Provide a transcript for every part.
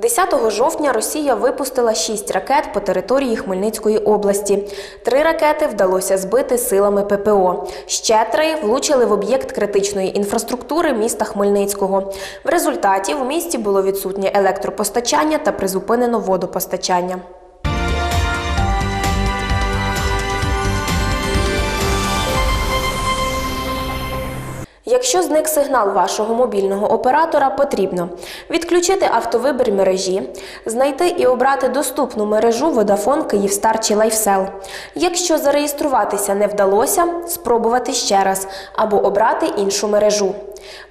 10 жовтня Росія випустила шість ракет по території Хмельницької області. Три ракети вдалося збити силами ППО. Ще три влучили в об'єкт критичної інфраструктури міста Хмельницького. В результаті в місті було відсутнє електропостачання та призупинено водопостачання. Якщо зник сигнал вашого мобільного оператора, потрібно відключити автовибір мережі, знайти і обрати доступну мережу Vodafone Київстар чи Лайфсел. Якщо зареєструватися не вдалося, спробувати ще раз або обрати іншу мережу.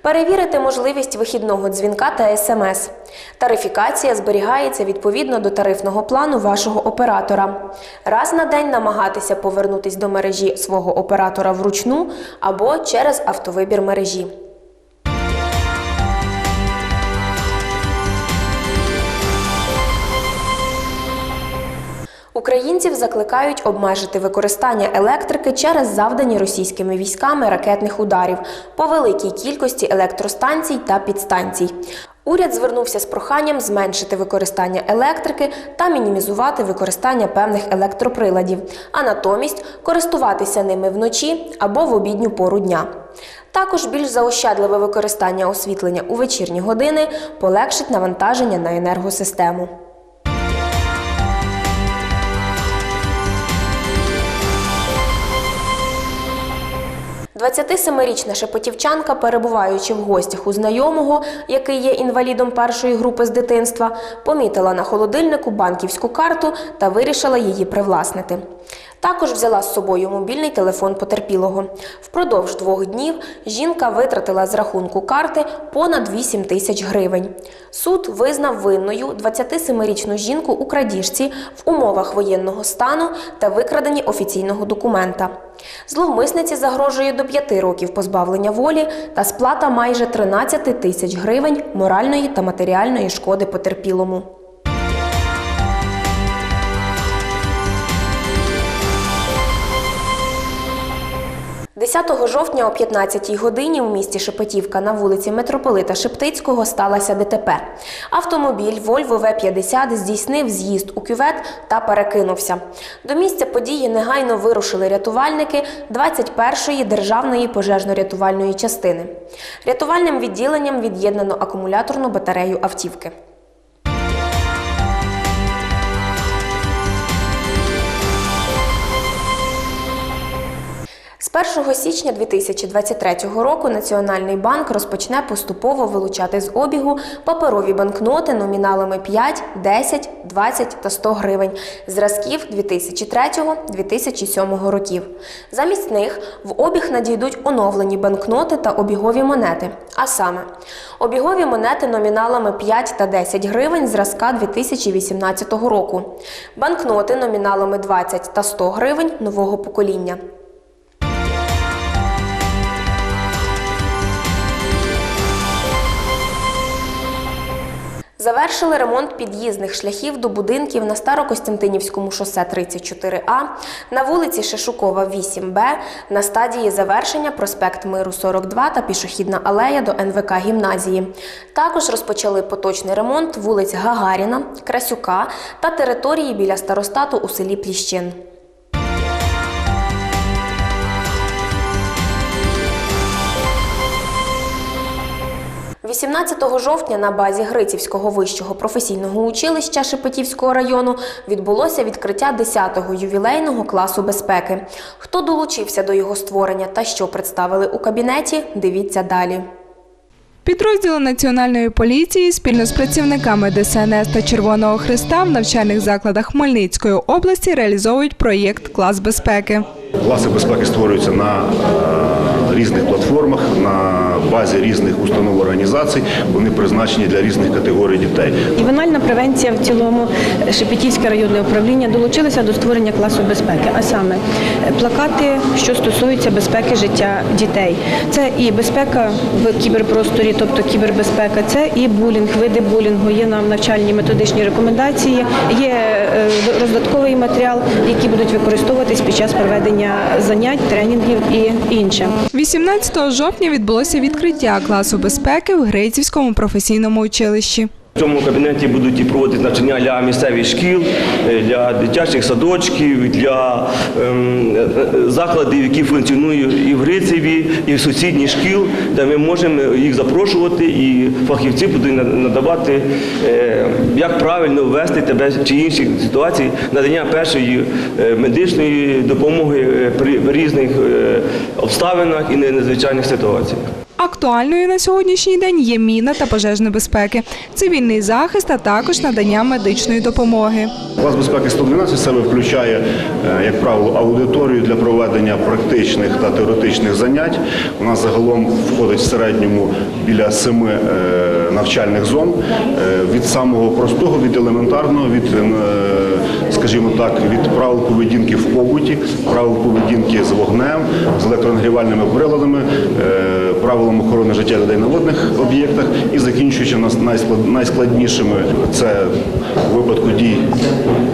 Перевірити можливість вихідного дзвінка та смс. Тарифікація зберігається відповідно до тарифного плану вашого оператора. Раз на день намагатися повернутись до мережі свого оператора вручну або через автовибір мережі. Українців закликають обмежити використання електрики через завдані російськими військами ракетних ударів по великій кількості електростанцій та підстанцій. Уряд звернувся з проханням зменшити використання електрики та мінімізувати використання певних електроприладів, а натомість користуватися ними вночі або в обідню пору дня. Також більш заощадливе використання освітлення у вечірні години полегшить навантаження на енергосистему. 27-річна шепотівчанка, перебуваючи в гостях у знайомого, який є інвалідом першої групи з дитинства, помітила на холодильнику банківську карту та вирішила її привласнити. Також взяла з собою мобільний телефон потерпілого. Впродовж двох днів жінка витратила з рахунку карти понад 8 тисяч гривень. Суд визнав винною 27-річну жінку у крадіжці в умовах воєнного стану та викраденні офіційного документа. Зловмисниці загрожує до 5 років позбавлення волі та сплата майже 13 тисяч гривень моральної та матеріальної шкоди потерпілому. – 10 жовтня о 15-й годині у місті Шепетівка на вулиці Митрополита Шептицького сталося ДТП. Автомобіль Volvo V50 здійснив з'їзд у кювет та перекинувся. До місця події негайно вирушили рятувальники 21-ї державної пожежно-рятувальної частини. Рятувальним відділенням від'єднано акумуляторну батарею автівки. З 1 січня 2023 року Національний банк розпочне поступово вилучати з обігу паперові банкноти номіналами 5, 10, 20 та 100 гривень зразків 2003-2007 років. Замість них в обіг надійдуть оновлені банкноти та обігові монети. А саме, обігові монети номіналами 5 та 10 гривень зразка 2018 року, банкноти номіналами 20 та 100 гривень нового покоління. Завершили ремонт під'їзних шляхів до будинків на Старокостянтинівському шосе 34А, на вулиці Шишукова, 8Б, на стадії завершення проспект Миру 42 та пішохідна алея до НВК гімназії. Також розпочали поточний ремонт вулиць Гагаріна, Красюка та території біля старостату у селі Пліщин. 18 жовтня на базі Грицівського вищого професійного училища Шепетівського району відбулося відкриття 10-го ювілейного класу безпеки. Хто долучився до його створення та що представили у кабінеті, дивіться далі. Підрозділи Національної поліції спільно з працівниками ДСНС та Червоного Христа в навчальних закладах Хмельницької області реалізовують проєкт Клас безпеки. Класи безпеки створюються на базі різних установ організацій. Вони призначені для різних категорій дітей. Ювенальна превенція в цілому Шепетівське районне управління долучилося до створення класу безпеки, а саме е, плакати, що стосуються безпеки життя дітей. Це і безпека в кіберпросторі, тобто кібербезпека, це і булінг, види булінгу. Є нам навчальні методичні рекомендації, є е, роздатковий матеріал, який будуть використовуватись під час проведення занять, тренінгів і інше. 18 жовтня відбулося відкриття класу безпеки в Грицівському професійному училищі. В цьому кабінеті будуть проводити навчання для місцевих шкіл, е, для дитячих садочків, для ем, е, е, закладів, які функціонують і в Грицеві, і в сусідніх шкіл, де ми можемо їх запрошувати, і фахівці будуть надавати, як правильно ввести тебе чи інші ситуації, надання першої медичної допомоги при різних обставинах і незвичайних ситуаціях. Актуальною на сьогоднішній день є міна та пожежна безпеки, цивільний захист, а також надання медичної допомоги. Клас безпеки 112 в себе включає, е, як правило, аудиторію для проведення практичних та теоретичних занять. У нас загалом входить в середньому біля семи е, навчальних зон. Е, Від самого простого, від елементарного, від, е, скажімо так, від правил поведінки в побуті, правил поведінки з вогнем, з електронагрівальними приладами, е, правилам охорони життя людей на водних об'єктах і закінчуючи нас найсклад- найскладнішими це у випадку дій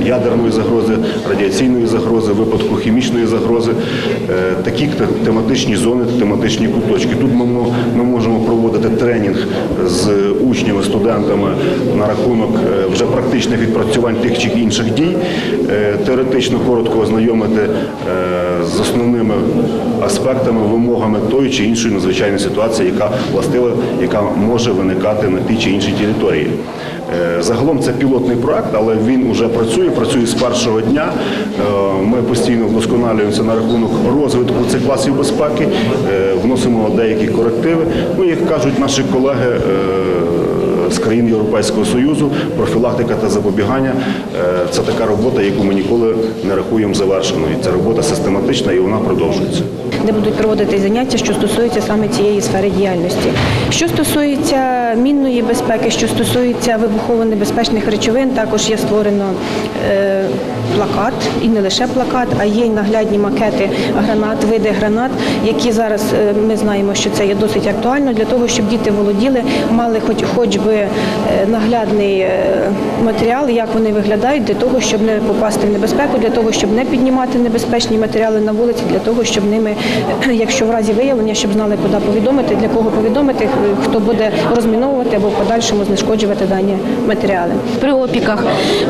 ядерної загрози, радіаційної загрози, випадку хімічної загрози, е, такі тематичні зони, тематичні куточки. Тут ми, можемо проводити тренінг з учнями, студентами на рахунок е, вже практичних відпрацювань тих чи інших дій, теоретично коротко ознайомити е, з основними аспектами, вимогами тої чи іншої надзвичайної ситуації, яка властива, яка може виникати на тій чи іншій території. Е, Загалом це пілотний проект, але він вже працює, працює з першого дня. Е, Ми постійно вдосконалюємося на рахунок розвитку цих класів безпеки, е, вносимо деякі корективи. Ну, як кажуть наші колеги е, з країн Європейського Союзу, профілактика та запобігання е, це така робота, яку ми ніколи не рахуємо завершеною. Це робота систематична і вона продовжується. Де будуть проводити заняття, що стосуються саме цієї сфери діяльності. Що стосується мінної безпеки, що стосується вибухово-небезпечних речовин, також є створено е, плакат, і не лише плакат, а є й наглядні макети гранат, види гранат, які зараз е, ми знаємо, що це є досить актуально для того, щоб діти володіли, мали хоч, хоч би е, наглядний матеріал, як вони виглядають, для того, щоб не попасти в небезпеку, для того, щоб не піднімати небезпечні матеріали на вулиці, для того, щоб ними, якщо в разі виявлення, щоб знали, куди повідомити, для кого повідомити, е, хто буде розміновувати або в подальшому знешкоджувати дані матеріали. при опіках,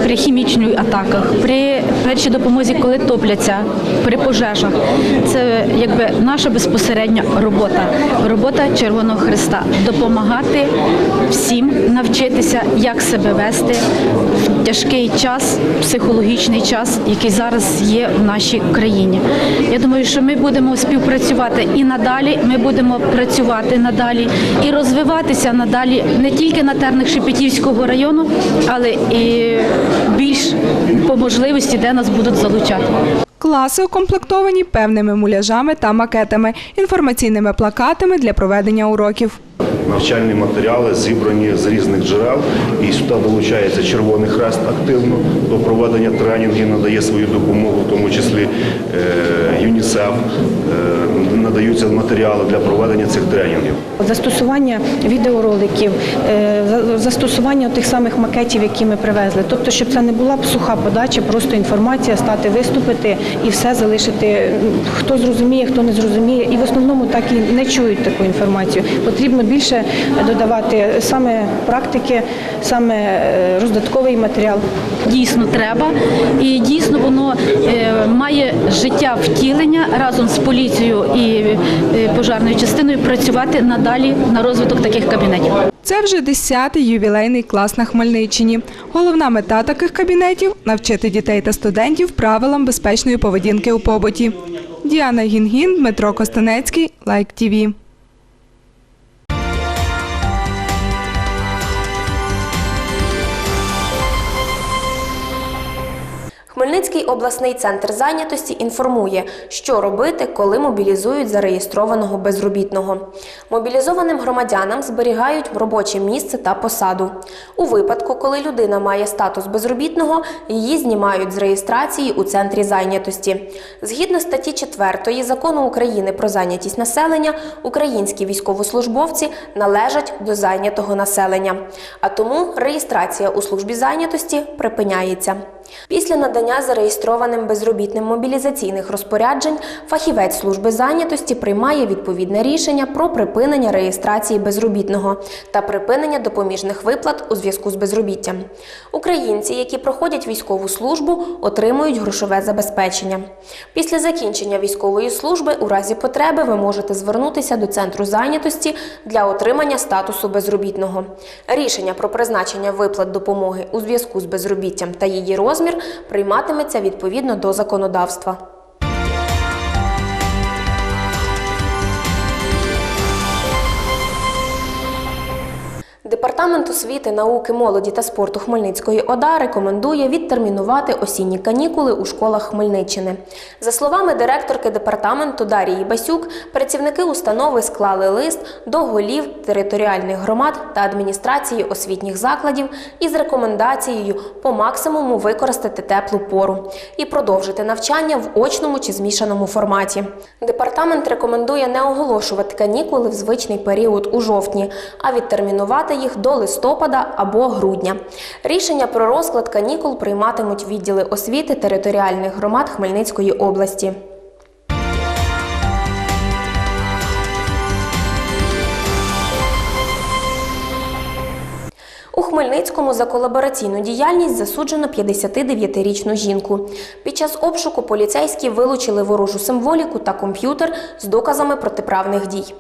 при хімічних атаках, при першій допомозі, коли топляться, при пожежах. Це якби наша безпосередня робота, робота Червоного Христа допомагати всім навчитися, як себе вести тяжкий час, психологічний час, який зараз є в нашій країні. Я думаю, що ми будемо співпрацювати і надалі. Ми будемо працювати надалі і розвиватися надалі не тільки на тернах Шепетівського району, але і більш по можливості, де нас будуть залучати. Класи укомплектовані певними муляжами та макетами, інформаційними плакатами для проведення уроків. Навчальні матеріали зібрані з різних джерел, і сюди долучається Червоний Хрест активно до проведення тренінгів, надає свою допомогу, в тому числі е, ЮНІСЕФ, е, надаються матеріали для проведення цих тренінгів. Застосування відеороликів, е, застосування тих самих макетів, які ми привезли. Тобто, щоб це не була суха подача, просто інформація, стати виступити і все залишити. Хто зрозуміє, хто не зрозуміє. І в основному так і не чують таку інформацію. Потрібно більше додавати саме практики, саме е, роздатковий матеріал. Дійсно треба, і дійсно воно е, має життя втілення разом з поліцією і е, пожарною частиною працювати надалі на розвиток таких кабінетів. Це вже 10-й ювілейний клас на Хмельниччині. Головна мета таких кабінетів навчити дітей та студентів правилам безпечної поведінки у побуті. Діана Гінгін, Дмитро Костанецький, Лайк ТІВІ. Хмельницький обласний центр зайнятості інформує, що робити, коли мобілізують зареєстрованого безробітного. Мобілізованим громадянам зберігають робоче місце та посаду. У випадку, коли людина має статус безробітного, її знімають з реєстрації у центрі зайнятості. Згідно статті 4 закону України про зайнятість населення, українські військовослужбовці належать до зайнятого населення, а тому реєстрація у службі зайнятості припиняється. Після надання зареєстрованим безробітним мобілізаційних розпоряджень фахівець служби зайнятості приймає відповідне рішення про припинення реєстрації безробітного та припинення допоміжних виплат у зв'язку з безробіттям. Українці, які проходять військову службу, отримують грошове забезпечення. Після закінчення військової служби у разі потреби ви можете звернутися до центру зайнятості для отримання статусу безробітного. Рішення про призначення виплат допомоги у зв'язку з безробіттям та її розмір прийматиметься відповідно до законодавства. Департамент освіти, науки, молоді та спорту Хмельницької ОДА рекомендує відтермінувати осінні канікули у школах Хмельниччини. За словами директорки департаменту Дарії Басюк, працівники установи склали лист до голів територіальних громад та адміністрації освітніх закладів із рекомендацією по максимуму використати теплу пору і продовжити навчання в очному чи змішаному форматі. Департамент рекомендує не оголошувати канікули в звичний період у жовтні, а відтермінувати їх до листопада або грудня. Рішення про розклад канікул прийматимуть відділи освіти територіальних громад Хмельницької області. У Хмельницькому за колабораційну діяльність засуджено 59-річну жінку. Під час обшуку поліцейські вилучили ворожу символіку та комп'ютер з доказами протиправних дій.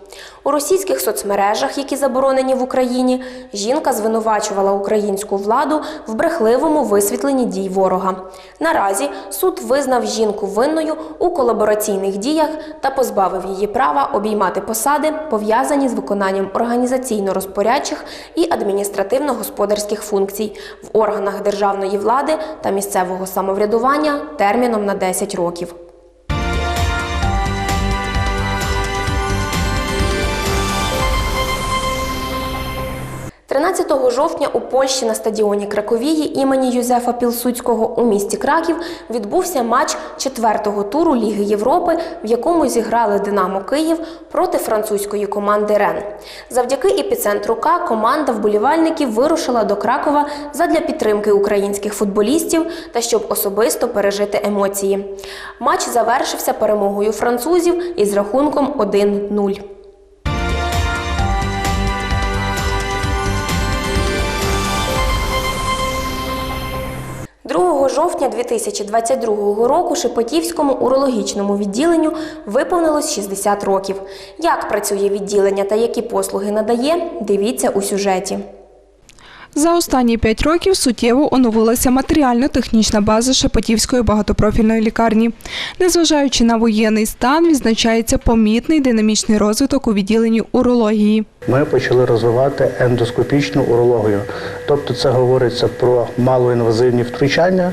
У російських соцмережах, які заборонені в Україні, жінка звинувачувала українську владу в брехливому висвітленні дій ворога. Наразі суд визнав жінку винною у колабораційних діях та позбавив її права обіймати посади, пов'язані з виконанням організаційно-розпорядчих і адміністративно-господарських функцій в органах державної влади та місцевого самоврядування терміном на 10 років. – 13 жовтня у Польщі на стадіоні Краковії імені Юзефа Пілсудського у місті Краків відбувся матч четвертого туру Ліги Європи, в якому зіграли Динамо Київ проти французької команди Рен. Завдяки епіцентру К команда вболівальників вирушила до Кракова задля підтримки українських футболістів та щоб особисто пережити емоції. Матч завершився перемогою французів із рахунком 1-0. Жовтня 2022 року Шепетівському урологічному відділенню виповнилось 60 років. Як працює відділення та які послуги надає, дивіться у сюжеті. За останні п'ять років суттєво оновилася матеріально-технічна база Шепетівської багатопрофільної лікарні. Незважаючи на воєнний стан, відзначається помітний динамічний розвиток у відділенні урології. Ми почали розвивати ендоскопічну урологію. Тобто це говориться про малоінвазивні втручання,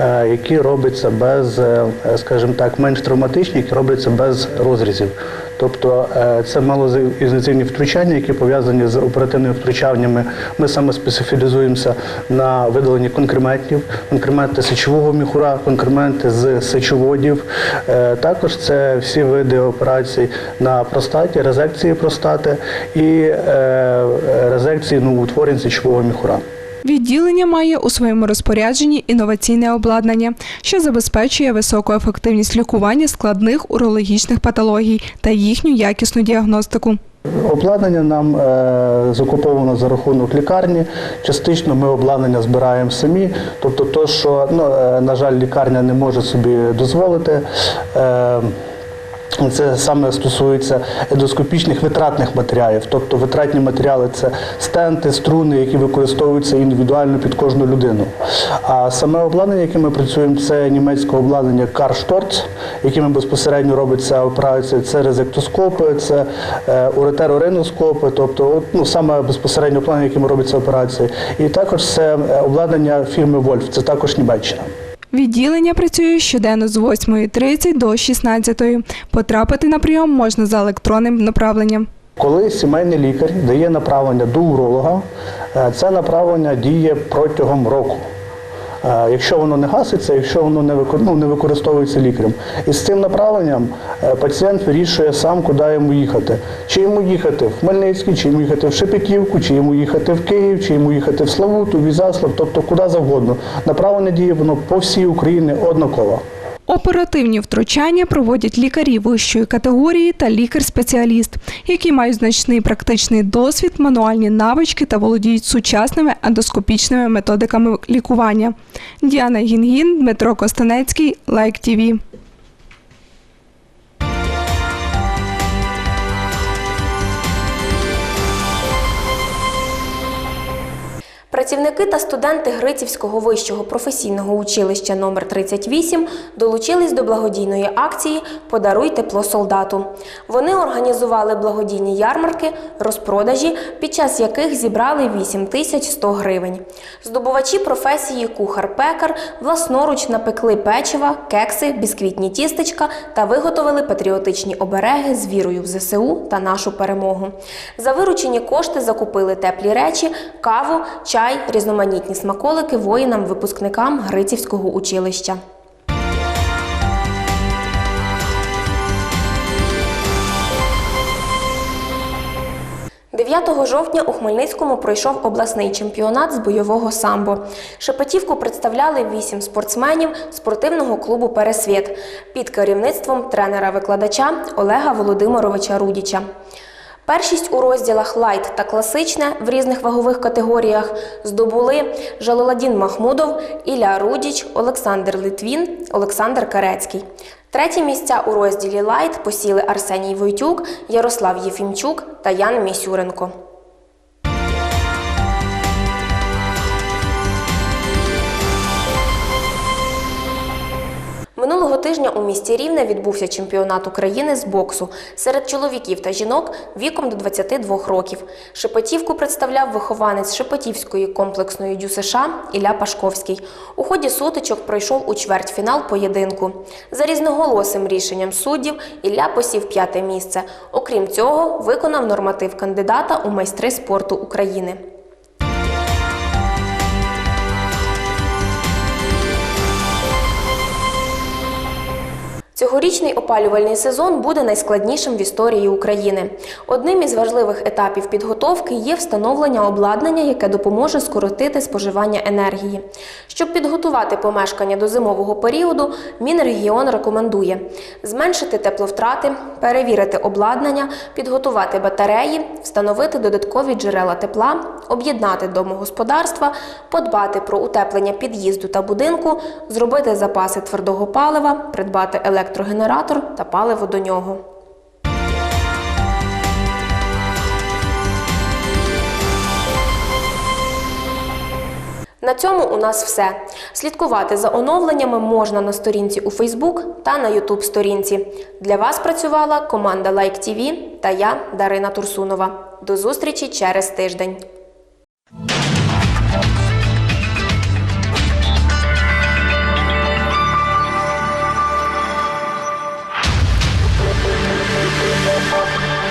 е, які робляться без, е, скажімо так, менш травматичні, які робляться без розрізів. Тобто е, це малоінвазивні втручання, які пов'язані з оперативними втручаннями. Ми саме спеціалізуємося на видаленні конкрементів, конкременти сечового міхура, конкременти з сечоводів. Е, Також це всі види операцій на простаті, резекції простати і е, резекції новоутворень сечового міхура. Відділення має у своєму розпорядженні інноваційне обладнання, що забезпечує високу ефективність лікування складних урологічних патологій та їхню якісну діагностику. Обладнання нам е, закуповано за рахунок лікарні. Частично ми обладнання збираємо самі. Тобто, то, що ну, е, на жаль, лікарня не може собі дозволити. Е, це саме стосується ендоскопічних витратних матеріалів. Тобто витратні матеріали це стенти, струни, які використовуються індивідуально під кожну людину. А саме обладнання, яке ми працюємо, це німецьке обладнання Karl якими безпосередньо робиться операція. Це резектоскопи, це е, уретерориноскопи, тобто ну, саме безпосередньо обладнання, якими робиться операція. І також це е, обладнання фірми Wolf, це також Німеччина. Відділення працює щоденно з 8.30 до 16.00. Потрапити на прийом можна за електронним направленням. Коли сімейний лікар дає направлення до уролога, е, це направлення діє протягом року. Якщо воно не гаситься, якщо воно не ну, не використовується лікарем. І з цим направленням е, пацієнт вирішує сам, куди йому їхати. Чи йому їхати в Хмельницький, чи йому їхати в Шепетівку, чи йому їхати в Київ, чи йому їхати в Славуту, в Ізяслав, тобто куди завгодно. Направлення діє воно по всій Україні однаково. Оперативні втручання проводять лікарі вищої категорії та лікар-спеціаліст, які мають значний практичний досвід, мануальні навички та володіють сучасними ендоскопічними методиками лікування. Діана Гінгін, Дмитро Костанецький, Лайк ТІВІ. Працівники та студенти Грицівського вищого професійного училища номер 38 долучились до благодійної акції Подаруй тепло солдату. Вони організували благодійні ярмарки, розпродажі, під час яких зібрали 8 тисяч 100 гривень. Здобувачі професії кухар-пекар власноруч напекли печива, кекси, бісквітні тістечка та виготовили патріотичні обереги з вірою в ЗСУ та нашу перемогу. За виручені кошти закупили теплі речі, каву, чай, різноманітні смаколики воїнам-випускникам Грицівського училища. – 9 жовтня у Хмельницькому пройшов обласний чемпіонат з бойового самбо. Шепетівку представляли вісім спортсменів спортивного клубу Пересвіт під керівництвом тренера-викладача Олега Володимировича Рудіча. Першість у розділах лайт та класичне в різних вагових категоріях здобули Жалаладін Махмудов, Ілля Рудіч, Олександр Литвін, Олександр Карецький. Треті місця у розділі лайт посіли Арсеній Войтюк, Ярослав Єфімчук та Ян Місюренко. Минулого тижня у місті Рівне відбувся чемпіонат України з боксу серед чоловіків та жінок віком до 22 років. Шепетівку представляв вихованець Шепетівської комплексної ДЮСШ Ілля Пашковський. У ході сутичок пройшов у чвертьфінал поєдинку. За різноголосим рішенням суддів Ілля посів п'яте місце. Окрім цього, виконав норматив кандидата у майстри спорту України. Цьогорічний опалювальний сезон буде найскладнішим в історії України. Одним із важливих етапів підготовки є встановлення обладнання, яке допоможе скоротити споживання енергії. Щоб підготувати помешкання до зимового періоду, Мінрегіон рекомендує зменшити тепловтрати, перевірити обладнання, підготувати батареї, встановити додаткові джерела тепла, об'єднати домогосподарства, подбати про утеплення під'їзду та будинку, зробити запаси твердого палива, придбати електрогенератор та паливо до нього. На цьому у нас все. Слідкувати за оновленнями можна на сторінці у Facebook та на YouTube сторінці. Для вас працювала команда Like TV та я, Дарина Турсунова. До зустрічі через тиждень.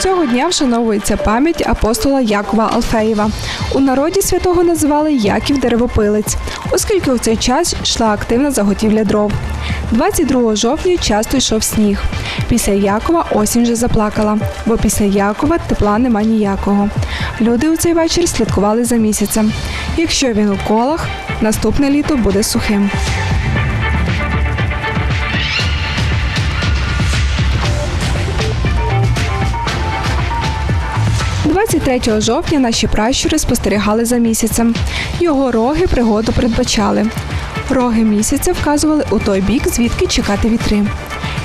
Цього дня вшановується пам'ять апостола Якова Алфеєва. У народі святого називали Яків Деревопилець, оскільки у цей час йшла активна заготівля дров. 22 жовтня часто йшов сніг. Після Якова осінь вже заплакала, бо після Якова тепла нема ніякого. Люди у цей вечір слідкували за місяцем. Якщо він у колах, наступне літо буде сухим. 23 жовтня наші пращури спостерігали за місяцем. Його роги пригоду передбачали. Роги місяця вказували у той бік, звідки чекати вітри.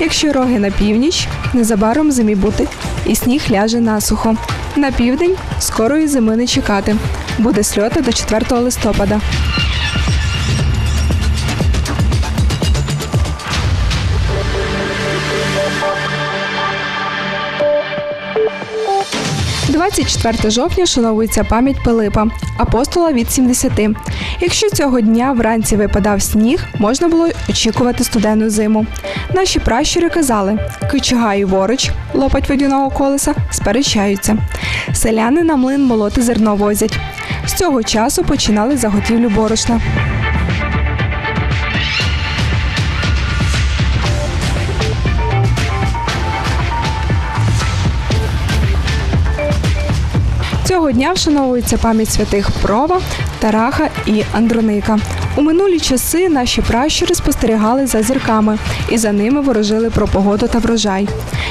Якщо роги на північ, незабаром зимі бути, і сніг ляже насухо. На південь скорої зими не чекати. Буде сльота до 4 листопада. 24 жовтня шановується пам'ять Пилипа, апостола від 70. Якщо цього дня вранці випадав сніг, можна було очікувати студенну зиму. Наші пращури казали: кичага і лопать водяного колеса, сперечаються. Селяни на млин молоти зерно возять. З цього часу починали заготівлю борошна. Цього дня вшановується пам'ять святих Прова, Тараха і Андроника. У минулі часи наші пращури спостерігали за зірками і за ними ворожили про погоду та врожай.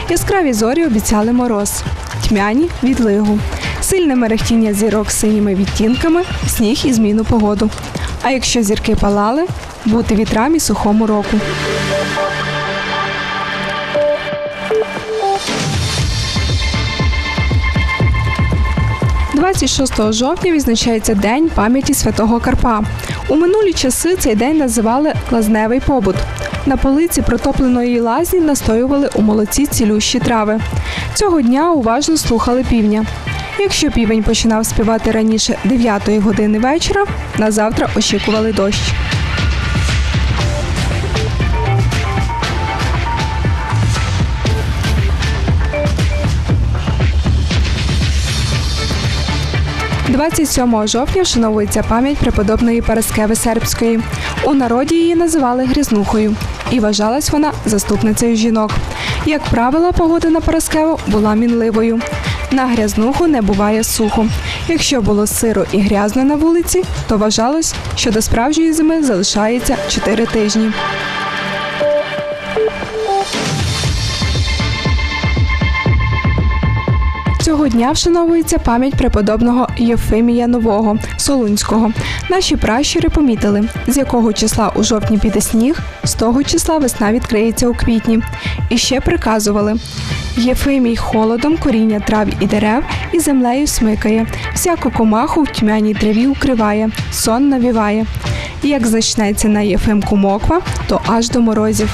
Яскраві зорі обіцяли мороз, тьмяні відлигу, сильне мерехтіння зірок з синіми відтінками, сніг і зміну погоду. А якщо зірки палали, бути вітрам і сухому року. – 26 жовтня відзначається День пам'яті святого Карпа. У минулі часи цей день називали лазневий побут. На полиці протопленої лазні настоювали у молоці цілющі трави. Цього дня уважно слухали півня. Якщо півень починав співати раніше 9 години вечора, на завтра очікували дощ. – 27 жовтня вшановується пам'ять преподобної Параскеви Сербської. У народі її називали Грізнухою, і вважалась вона заступницею жінок. Як правило, погода на Параскеву була мінливою. На грязнуху не буває сухо. Якщо було сиро і грязно на вулиці, то вважалось, що до справжньої зими залишається 4 тижні. Цього дня вшановується пам'ять преподобного Єфимія Нового Солунського. Наші пращури помітили, з якого числа у жовтні піде сніг, з того числа весна відкриється у квітні. І ще приказували. Єфимій холодом коріння трав і дерев і землею смикає, всяку комаху в тьмяній траві укриває, сон навіває. Як зачнеться на Єфимку моква, то аж до морозів.